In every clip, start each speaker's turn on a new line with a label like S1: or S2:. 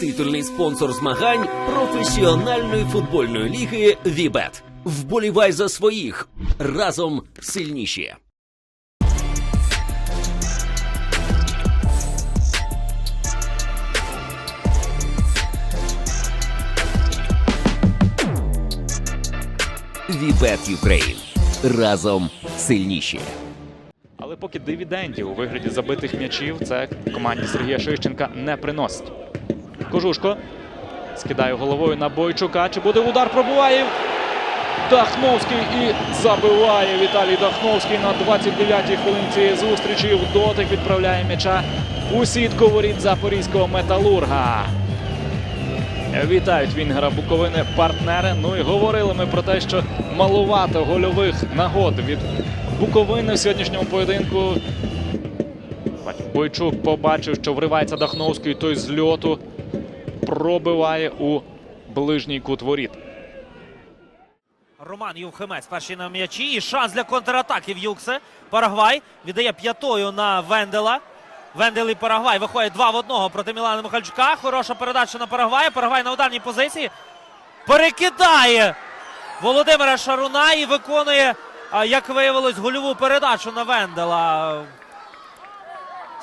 S1: Титульний спонсор змагань професіональної футбольної ліги Вібет. Вболівай за своїх разом сильніші. Вібет Юкрейн. Разом сильніші.
S2: Але поки дивідендів у вигляді забитих м'ячів це команді Сергія Шищенка не приносить. Кожушко скидає головою на Бойчука. Чи буде удар пробуває? Дахновський і забиває Віталій Дахновський на 29-й хвилині цієї зустрічі. В дотик відправляє м'яча у сітку воріт запорізького металурга. Вітають Вінгера Буковини партнери. Ну і говорили ми про те, що малувато гольових нагод від Буковини в сьогоднішньому поєдинку. Бойчук побачив, що вривається Дахновський, той з льоту пробиває у ближній кут воріт.
S3: Роман Юхимець перший на м'ячі. І шанс для контратаки в Юксе. Парагвай віддає п'ятою на Вендела. Вендел і Парагвай виходять два в одного проти Мілана Михальчука. Хороша передача на Парагвай. Парагвай на ударній позиції. Перекидає Володимира Шаруна і виконує, як виявилось, гольову передачу на Вендела.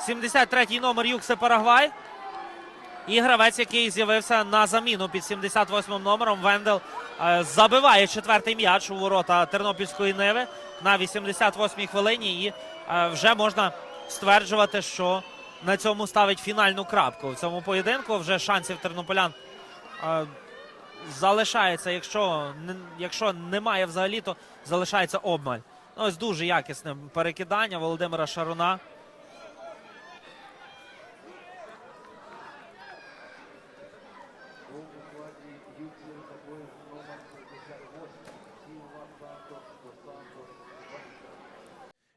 S3: 73-й номер Юксе Парагвай. І гравець, який з'явився на заміну під 78 номером, Вендел е, забиває четвертий м'яч у ворота Тернопільської Ниви на 88-й хвилині. І е, вже можна стверджувати, що на цьому ставить фінальну крапку в цьому поєдинку. Вже шансів тернополян е, залишається. Якщо, якщо немає взагалі, то залишається обмаль. Ну, ось дуже якісне перекидання Володимира Шаруна.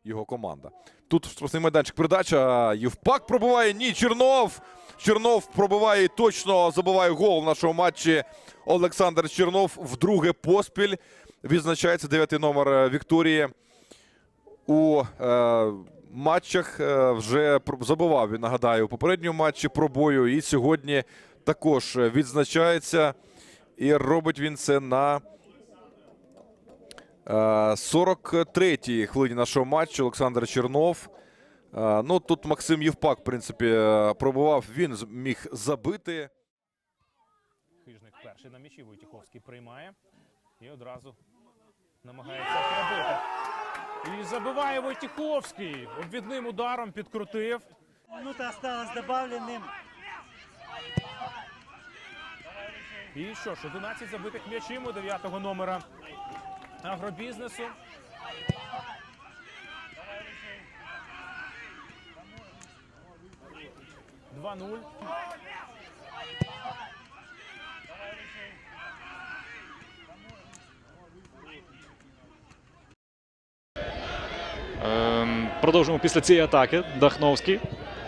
S4: Його команда. Тут штрафний майданчик передача. Євпак пробиває. Ні, Чернов. Чернов пробиває і точно забиває гол в нашому матчі. Олександр Чернов вдруге поспіль. Відзначається дев'ятий номер е, Вікторії. У е, матчах е, вже забивав він, нагадаю, у попередньому матчі пробою. І сьогодні також е, відзначається. І робить він це на Е, 43-й хвилині нашого матчу Олександр Чернов. Е, Ну, тут Максим Євпак, в принципі, е, пробував. Він міг забити.
S5: Хижник перший на м'ячі Войтіховський приймає і одразу намагається пробити. І забиває Войтіховський. Обвідним ударом підкрутив.
S6: Минута осталась добавленным.
S5: І що ж, 11 забитих м'ячів у 9-го номера агробізнесу. Два нуль.
S2: Ем, продовжуємо після цієї атаки. Дахновський.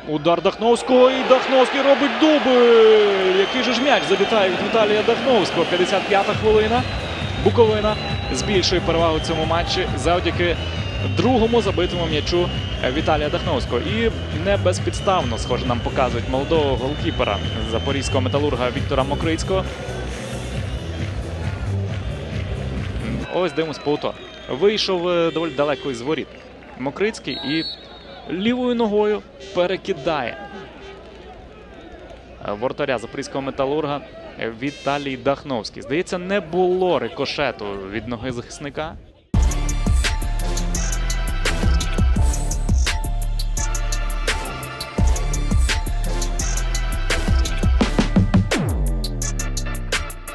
S2: Удар Дахновського і Дахновський робить дубль. Який же ж м'яч залітає від Віталія Дахновського. 55-та хвилина. Буковина збільшує перевагу в цьому матчі завдяки другому забитому м'ячу Віталія Дахновського. І не безпідставно, схоже, нам показують молодого голкіпера запорізького металурга Віктора Мокрицького. Ось дивимось повтор. Вийшов е, доволі далеко із воріт. Мокрицький і лівою ногою перекидає е, воротаря запорізького металурга Віталій Дахновський. Здається, не було рикошету від ноги захисника.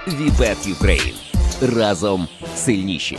S1: Вібет Юкрейн. Разом сильніші.